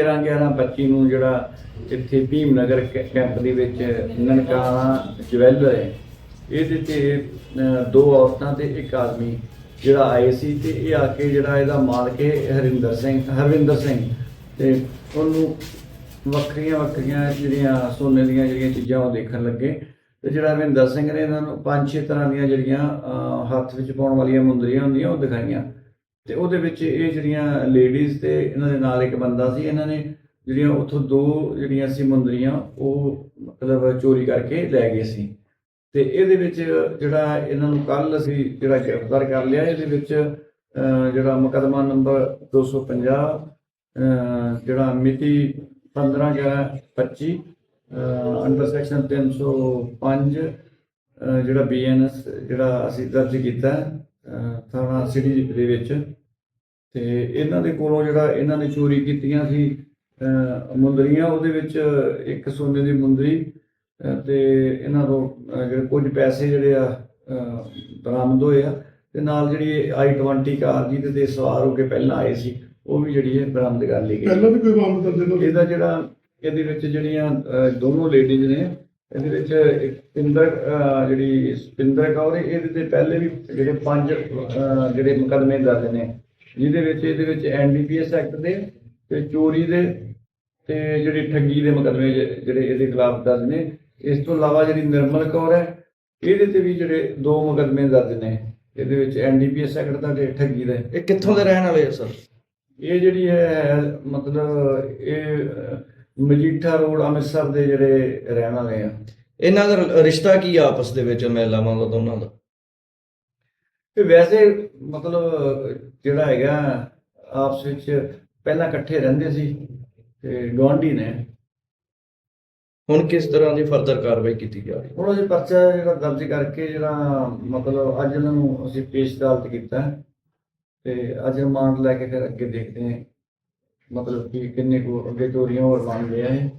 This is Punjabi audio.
11 11 25 ਨੂੰ ਜਿਹੜਾ ਇੱਥੇ ਭੀਮਨਗਰ ਕੈ- ਕੈਂਪ ਦੇ ਵਿੱਚ ਨਨਕਾਣਾ ਜਵੈਲਰ ਹੈ। ਇਹਦੇ ਤੇ ਦੋ ਔਰਤਾਂ ਤੇ ਇੱਕ ਆਦਮੀ ਜਿਹੜਾ ਆਏ ਸੀ ਤੇ ਇਹ ਆ ਕੇ ਜਿਹੜਾ ਇਹਦਾ ਮਾਲਕ ਹੈ ਹਰਿੰਦਰ ਸਿੰਘ, ਹਰਵਿੰਦਰ ਸਿੰਘ। ਤੇ ਉਹਨੂੰ ਵੱਖਰੀਆਂ ਵੱਖਰੀਆਂ ਜਿਹੜੀਆਂ ਸੋਨੇ ਦੀਆਂ ਜਿਹੜੀਆਂ ਚੀਜ਼ਾਂ ਉਹ ਦੇਖਣ ਲੱਗੇ। ਤੇ ਜਿਹੜਾ ਹਰਵਿੰਦਰ ਸਿੰਘ ਨੇ ਇਹਨਾਂ ਨੂੰ ਪੰਜ ਛੇ ਤਰ੍ਹਾਂ ਦੀਆਂ ਜਿਹੜੀਆਂ ਹੱਥ ਵਿੱਚ ਪਾਉਣ ਵਾਲੀਆਂ ਮੁੰਦਰੀਆਂ ਹੁੰਦੀਆਂ ਉਹ ਦਿਖਾਈਆਂ। ਤੇ ਉਹਦੇ ਵਿੱਚ ਇਹ ਜਿਹੜੀਆਂ ਲੇਡੀਜ਼ ਤੇ ਇਹਨਾਂ ਦੇ ਨਾਲ ਇੱਕ ਬੰਦਾ ਸੀ ਇਹਨਾਂ ਨੇ ਜਿਹੜੀਆਂ ਉੱਥੋਂ ਦੋ ਜਿਹੜੀਆਂ ਸੀ ਮੁੰਦਰੀਆਂ ਉਹ ਮਤਲਬ ਚੋਰੀ ਕਰਕੇ ਲੈ ਗਏ ਸੀ। ਤੇ ਇਹਦੇ ਵਿੱਚ ਜਿਹੜਾ ਇਹਨਾਂ ਨੂੰ ਕੱਲ ਅਸੀਂ ਜਿਹੜਾ ਗ੍ਰਿਫਤਾਰ ਕਰ ਲਿਆ ਇਹਦੇ ਵਿੱਚ ਜਿਹੜਾ ਮੁਕੱਦਮਾ ਨੰਬਰ 250 ਅਹ, ਜਿਹੜਾ ਮਿਤੀ 15 11 25 ਅੰਡਰ ਸੈਕਸ਼ਨ 305 ਅਹ, ਜਿਹੜਾ ਬੀਐਨਐਸ ਜਿਹੜਾ ਅਸੀਂ ਦਰਜ ਕੀਤਾ ਥਾਣਾ ਸਿਟੀ ਦੇ ਵਿੱਚ। ਤੇ ਇਹਨਾਂ ਦੇ ਕੋਲੋਂ ਜਿਹੜਾ ਇਹਨਾਂ ਨੇ ਚੋਰੀ ਕੀਤੀਆਂ ਸੀ ਮੁੰਦਰੀਆਂ ਉਹਦੇ ਵਿੱਚ ਇੱਕ ਸੋਨੇ ਦੀ ਮੁੰਦਰੀ ਤੇ ਇਹਨਾਂ ਤੋਂ ਜਿਹੜੇ ਕੁਝ ਪੈਸੇ ਜਿਹੜੇ ਆ ਬਰਾਮਦ ਹੋਏ ਆ ਤੇ ਨਾਲ ਜਿਹੜੀ i20 ਕਾਰ ਜਿਹਦੇ ਤੇ ਸਵਾਰ ਹੋ ਕੇ ਪਹਿਲਾਂ ਆਏ ਸੀ ਉਹ ਵੀ ਜਿਹੜੀ ਹੈ ਬਰਾਮਦ ਕਰ ਲਈ ਗਈ। ਪਹਿਲਾਂ ਵੀ ਕੋਈ ਮਾਮਲਾ ਦਰਜ ਇਹਨਾਂ ਦਾ ਇਹਦਾ ਜਿਹੜਾ ਇਹਦੇ ਵਿੱਚ ਜਿਹੜੀਆਂ ਦੋਨੋਂ ਲੇਡੀਜ਼ ਨੇ ਇਹਦੇ ਵਿੱਚ ਇੱਕ ਪਿੰਦਰ ਅਹ, ਜਿਹੜੀ ਸਪਿੰਦਰ ਕੌਰ ਇਹਦੇ ਤੇ ਪਹਿਲੇ ਵੀ ਜਿਹੜੇ ਪੰਜ ਜਿਹੜੇ ਮੁਕੱਦਮੇ ਦਰਜ ਨੇ ਜਿਹਦੇ ਵਿੱਚ ਇਹਦੇ ਵਿੱਚ ਐਨਡੀਪੀਐਸ ਐਕਟ ਦੇ ਤੇ ਚੋਰੀ ਦੇ ਤੇ ਜਿਹੜੀ ਠੱਗੀ ਦੇ ਮੁਕੱਦਮੇ ਜਿਹੜੇ ਇਹਦੇ ਖਿਲਾਫ ਦਰਜ ਨੇ ਇਸ ਤੋਂ ਇਲਾਵਾ ਜਿਹੜੀ ਨਿਰਮਲ ਕੌਰ ਹੈ ਇਹਦੇ ਤੇ ਵੀ ਜਿਹੜੇ ਦੋ ਮੁਕੱਦਮੇ ਦਰਜ ਨੇ। ਇਹਦੇ ਵਿੱਚ ਐਨਡੀਪੀਐਸ ਐਕਟ ਦਾ ਤੇ ਠੱਗੀ ਦਾ। ਇਹ ਕਿੱਥੋਂ ਦੇ ਰਹਿਣ ਵਾਲੇ ਆ ਸਰ? ਇਹ ਜਿਹੜੀ ਹੈ ਮਤਲਬ ਇਹ ਮਜੀਠਾ ਰੋਡ ਅੰਮ੍ਰਿਤਸਰ ਦੇ ਜਿਹੜੇ ਰਹਿਣ ਵਾਲੇ ਆ। ਇਹਨਾਂ ਦਾ ਰਿਸ਼ਤਾ ਕੀ ਆ ਆਪਸ ਦੇ ਵਿੱਚ ਮਹਿਲਾਵਾਂ ਦਾ ਦੋਨਾਂ ਦਾ? ਤੇ ਵੈਸੇ ਮਤਲਬ ਜਿਹੜਾ ਹੈਗਾ ਆਪਸ ਵਿੱਚ ਪਹਿਲਾਂ ਇਕੱਠੇ ਰਹਿੰਦੇ ਸੀ ਤੇ ਗੁਆਂਢੀ ਨੇ। ਹੁਣ ਕਿਸ ਤਰ੍ਹਾਂ ਦੀ ਫਰਦਰ ਕਾਰਵਾਈ ਕੀਤੀ ਜਾ ਰਹੀ ਹੁਣ ਅਸੀਂ ਪਰਚਾ ਜਿਹੜਾ ਦਰਜ ਕਰਕੇ ਜਿਹੜਾ ਮਤਲਬ ਅੱਜ ਇਹਨਾਂ ਨੂੰ ਅਸੀਂ ਪੇਸ਼ ਅਦਾਲਤ ਕੀਤਾ ਤੇ ਅੱਜ ਰਿਮਾਂਡ ਲੈ ਕੇ ਫਿਰ ਅੱਗੇ ਦੇਖਦੇ ਹਾਂ ਮਤਲਬ ਕਿ ਕਿੰਨੇ ਕੋ ਅੱਗੇ ਚੋਰੀਆਂ ਹੋਰ ਬਣ ਗਿਆ ਹੈ